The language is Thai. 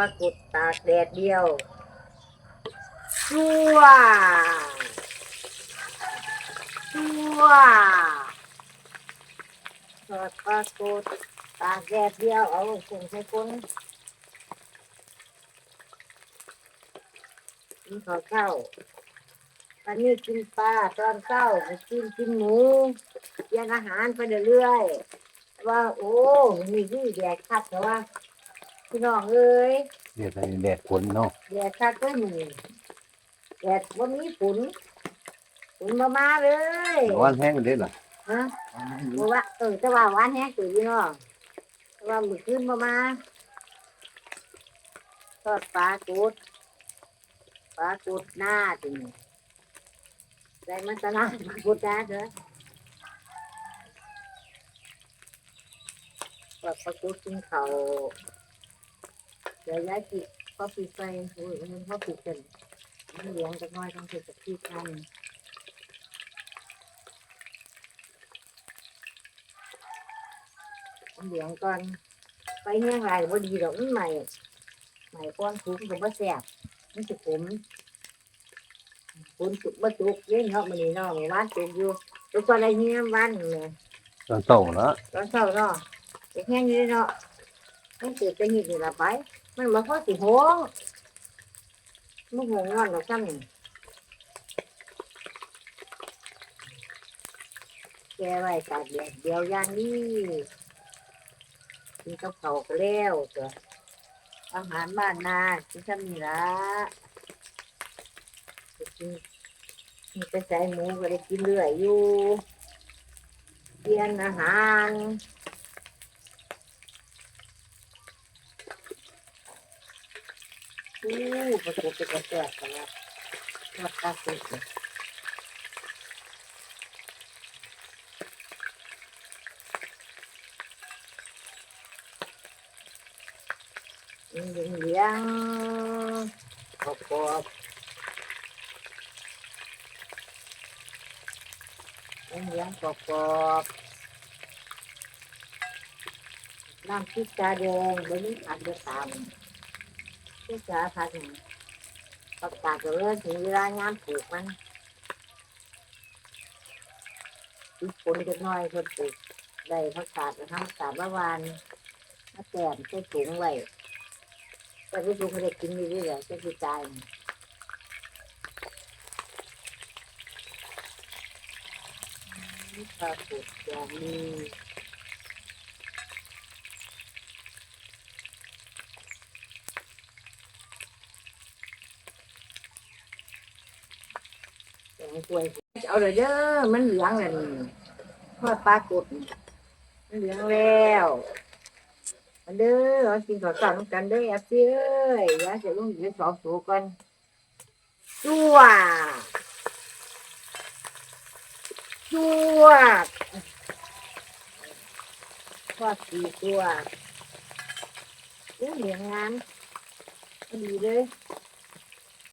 ปลากดตากแดดเดียวชัวชัวทอดปลากดตากแดดเดียวเอาส่งใส่คนกินข้าวเช้าวันนี้กินปลาตอนเช้ากินกินหมูเลี้ยงอาหารไปเรื่อยว่า โอ้มีที่แดกคักแต่ว่า พี่น้องเอ้ยเรียกอะไรแดดฝนเนาะแดดคักก็มีแดดวันนี้ฝนฝนมามาเลยวันแห้งเด้ล่ะฮะบอกว่าเออแต่ว่าหวานแห้งตื่นพี่น้องแต่ว่ามือขึ้นมามาทอดปลากุดปลากุดหน้าจริงได้มันตะนาปลากุดหน้าเถอะทอดปลากุดกินเขาวเดี๋ยวยายกิข้าวปีใส่โอ้ยมันข้าวปีกันมันเหลืองจะน้อยต้องใส่กับพี่กันเหลืองก่อนไปแห้งไรบ่ดีดอกมันใหม่ ใหม่ก้อนสูงก็บ่แซ่บมันสิขมคุณสุกบ่สุกเล่นเนาะมื้อนี้เนาะมื้อวานสุกอยู่สุกอะไรเงี้ยวันนี่แหละตอนเช้าเนาะตอนเช้าเนาะไปแห้งอยู่เนาะมันเกิดจะหิดนี่ละไป มันบ่พอสิโหงมันโหงนอนดอกซ้ำนี่แกไว้ตากแดดเดียวอย่างนี้กินกับเขาวก็แล้วจ้ะอาหารบ้านนากินซ้ำนี่ละไปกินมีแต่ใส่หมูก็ได้กินเรื่อยอยู่เปลี่ยนอาหาร อู้ประตูเป็นกระแสกั นแล้วมาตาสุดเหลี้ยงเหลี้ยงกรอบกรอบเหลี้ยงเหลี้ยงกกรอบน้ำพริกตาแดงบนนี้ผัดเดือดตามพริกตาผัดนี่ประกาศก็เลยถึงเวลางานปลูกมันอีกคนจะน้อยคนปลูกได้ผักกาดนะผักกาดเมื่อวานมาแกมใส่ถุงไว้แต่ที่ดูเขาได้กินอยู่เลยๆจะคือใจปลาปุดอย่างนี้ กงกล้วยเอาเลยเด้อมันเหลืองแล้วนี่ทอดปลากุดมันเหลืองแล้วมาเด้อเรากินข้าวสารกันเด้อแอบเอ้ยอยาเสียลุงอยู่สองสูกันจั่วจั่วทอดสี่ตัวเอ้ยเหลืองงามดีเลย